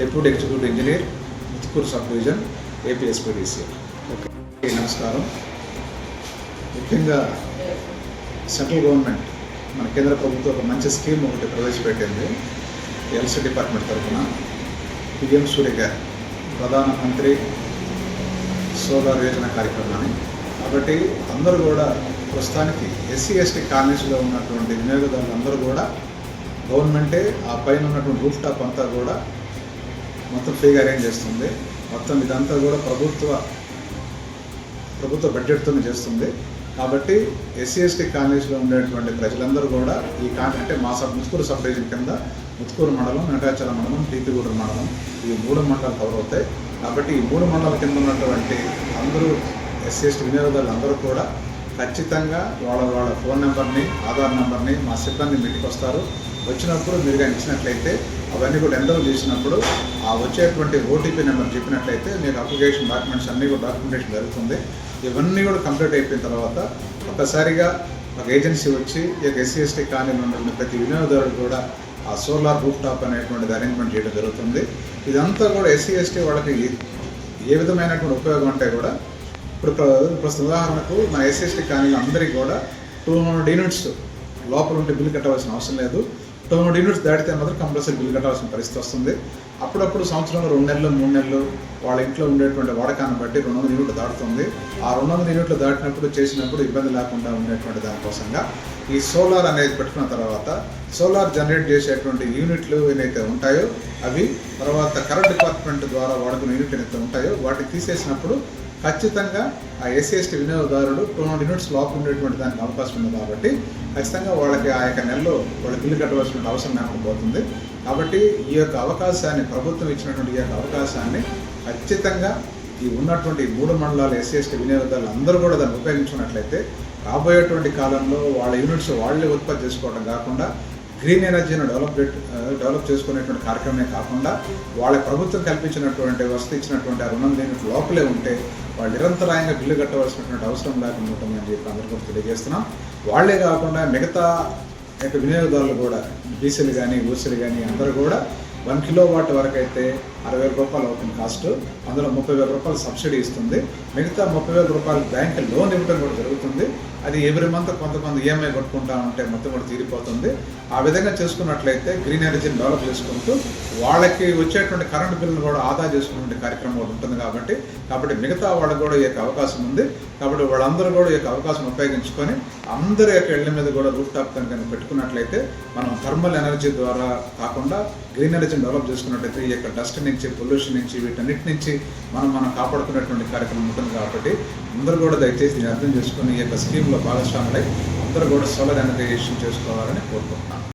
Deputy executive engineer Muthukur sub division APSPDC okay నమస్కారం. ముఖ్యంగా central government మన కేంద్ర ప్రభుత్వం ఒక మంచి స్కీమ్ ఒకటి ప్రవేశపెట్టింది. ఎల్సీ డిపార్ట్మెంట్ తరఫున. పిఎం సూర్య గారు ప్రధానమంత్రి సోలార్ యోజన కార్యక్రమాన్ని. కాబట్టి అందరూ కూడా ప్రస్తుతానికి ఎస్సీ ఎస్టీ కాలనీస్లో ఉన్నటువంటి వినియోగదారులు అందరూ కూడా గవర్నమెంటే ఆ పైన ఉన్నటువంటి రూఫ్ టాప్ అంతా కూడా మొత్తం ఫ్రీగా అరేంజ్ చేస్తుంది. మొత్తం ఇదంతా కూడా ప్రభుత్వ ప్రభుత్వ బడ్జెట్తోనే చేస్తుంది. కాబట్టి ఎస్సీ ఎస్టీ కాలనీస్లో ఉండేటువంటి ప్రజలందరూ కూడా ఈ కాలనీ అంటే మా సబ్ ముత్తుకూరు సబ్ డివిజన్ కింద ముత్కూరు మండలం వెంకటాచల మండలం టీపీగూడెం మండలం ఈ మూడు మండలాలు కవర్ అవుతాయి. కాబట్టి ఈ మూడు మండలాల కింద ఉన్నటువంటి అందరూ ఎస్సీ ఎస్టీ వినియోగదారులు అందరూ కూడా ఖచ్చితంగా వాళ్ళ వాళ్ళ ఫోన్ నెంబర్ని ఆధార్ నెంబర్ని మా సిబ్బంది మీటికి వస్తారు వచ్చినప్పుడు మీరు కానీ ఇచ్చినట్లయితే అవన్నీ కూడా ఎన్రోల్ చేసినప్పుడు ఆ వచ్చేటువంటి ఓటీపీ నెంబర్ చెప్పినట్లయితే మీకు అప్లికేషన్ డాక్యుమెంట్స్ అన్నీ కూడా డాక్యుమెంటేషన్ జరుగుతుంది. ఇవన్నీ కూడా కంప్లీట్ అయిపోయిన తర్వాత ఒక్కసారిగా ఒక ఏజెన్సీ వచ్చి ఈ ఎస్సీ ఎస్టీ కాలనీలో ప్రతి వినియోగదారుడు కూడా ఆ సోలార్ రూఫ్ టాప్ అనేటువంటిది అరేంజ్మెంట్ చేయడం జరుగుతుంది. ఇదంతా కూడా ఎస్సీ ఎస్టీ వాళ్ళకి ఏ విధమైనటువంటి ఉపయోగం అంటే కూడా ఇప్పుడు ప్రస్తుత ఉదాహరణకు మన ఎస్ఎస్టీ కానీ అందరికీ కూడా టూ హండ్రెడ్ యూనిట్స్ లోపల ఉంటే బిల్లు కట్టవలసిన అవసరం లేదు. టూ హండ్రెడ్ యూనిట్స్ దాటితే మాత్రం కంపల్సరీ బిల్లు కట్టాల్సిన పరిస్థితి వస్తుంది. అప్పుడప్పుడు సంవత్సరంలో రెండు నెలలు మూడు నెలలు వాళ్ళ ఇంట్లో ఉండేటువంటి వాడకాన్ని బట్టి రెండు వందల యూనిట్లు దాటుతుంది. ఆ రెండు వందల యూనిట్లు దాటినప్పుడు చేసినప్పుడు ఇబ్బంది లేకుండా ఉండేటువంటి దానికోసంగా ఈ సోలార్ అనేది పెట్టుకున్న తర్వాత సోలార్ జనరేట్ చేసేటువంటి యూనిట్లు ఏవైతే ఉంటాయో అవి తర్వాత కరెంట్ డిపార్ట్మెంట్ ద్వారా వాడుకునే యూనిట్లు ఏవైతే ఉంటాయో వాటిని తీసేసినప్పుడు ఖచ్చితంగా ఆ ఎస్సీ ఎస్టీ వినియోగదారుడు టూ హండ్రెడ్ యూనిట్స్ లోపు ఉండేటువంటి దానికి అవకాశం ఉంది కాబట్టి ఖచ్చితంగా వాళ్ళకి ఆ యొక్క నెలలో వాళ్ళు బిల్లు కట్టవలసిన అవసరం లేకపోతుంది. కాబట్టి ఈ యొక్క అవకాశాన్ని ప్రభుత్వం ఇచ్చినటువంటి ఈ యొక్క అవకాశాన్ని ఖచ్చితంగా ఈ ఉన్నటువంటి మూడు మండలాల ఎస్సీ ఎస్టీ వినియోగదారులు అందరూ కూడా దాన్ని ఉపయోగించుకున్నట్లయితే రాబోయేటువంటి కాలంలో వాళ్ళ యూనిట్స్ వాళ్ళే ఉత్పత్తి చేసుకోవడం కాకుండా గ్రీన్ ఎనర్జీని డెవలప్ డెవలప్ చేసుకునేటువంటి కార్యక్రమమే కాకుండా వాళ్ళ ప్రభుత్వం కల్పించినటువంటి వసతి ఇచ్చినటువంటి ఆ రుణం లేని లోపలే ఉంటే వాళ్ళు నిరంతరాయంగా బిల్లు కట్టవలసినటువంటి అవసరం లేకుండా ఉంటుందని చెప్పి అందరికీ కూడా తెలియజేస్తున్నాం. వాళ్ళే కాకుండా మిగతా యొక్క వినియోగదారులు కూడా బీసీలు కానీ ఓసీలు కానీ అందరూ కూడా వన్ కిలో వాట్ వరకు అయితే అరవై వేల రూపాయలు అవుతుంది కాస్ట్. అందులో ముప్పై వేల రూపాయలు సబ్సిడీ ఇస్తుంది. మిగతా ముప్పై వేల రూపాయలు బ్యాంక్ లోన్ ఇవ్వడం కూడా జరుగుతుంది. అది ఎవ్రీ మంత్ కొంతమంది ఈఎంఐ కొట్టుకుంటా ఉంటే మొత్తం కూడా తీరిపోతుంది. ఆ విధంగా చేసుకున్నట్లయితే గ్రీన్ ఎనర్జీని డెవలప్ చేసుకుంటూ వాళ్ళకి వచ్చేటువంటి కరెంట్ బిల్లును కూడా ఆదా చేసుకునే కార్యక్రమం ఒకటి ఉంటుంది కాబట్టి కాబట్టి మిగతా వాళ్ళకు కూడా ఈ యొక్క అవకాశం ఉంది. కాబట్టి వాళ్ళందరూ కూడా ఈ యొక్క అవకాశం ఉపయోగించుకొని అందరి యొక్క ఇళ్ళ మీద కూడా రూఫ్ టాప్ కనుక పెట్టుకున్నట్లయితే మనం థర్మల్ ఎనర్జీ ద్వారా కాకుండా గ్రీన్ ఎనర్జీని డెవలప్ చేసుకున్నట్లయితే ఈ యొక్క డస్ట్ నుంచి పొల్యూషన్ నుంచి వీటన్నిటి నుంచి మనం మనం కాపాడుకునేటువంటి కార్యక్రమం ఉంటుంది కాబట్టి అందరూ కూడా దయచేసి అర్థం చేసుకుని ఈ యొక్క స్కీమ్ స్కీమ్లో భాగస్వాములై అందరూ కూడా సోలార్ ఎనర్జైజేషన్ చేసుకోవాలని కోరుకుంటున్నాను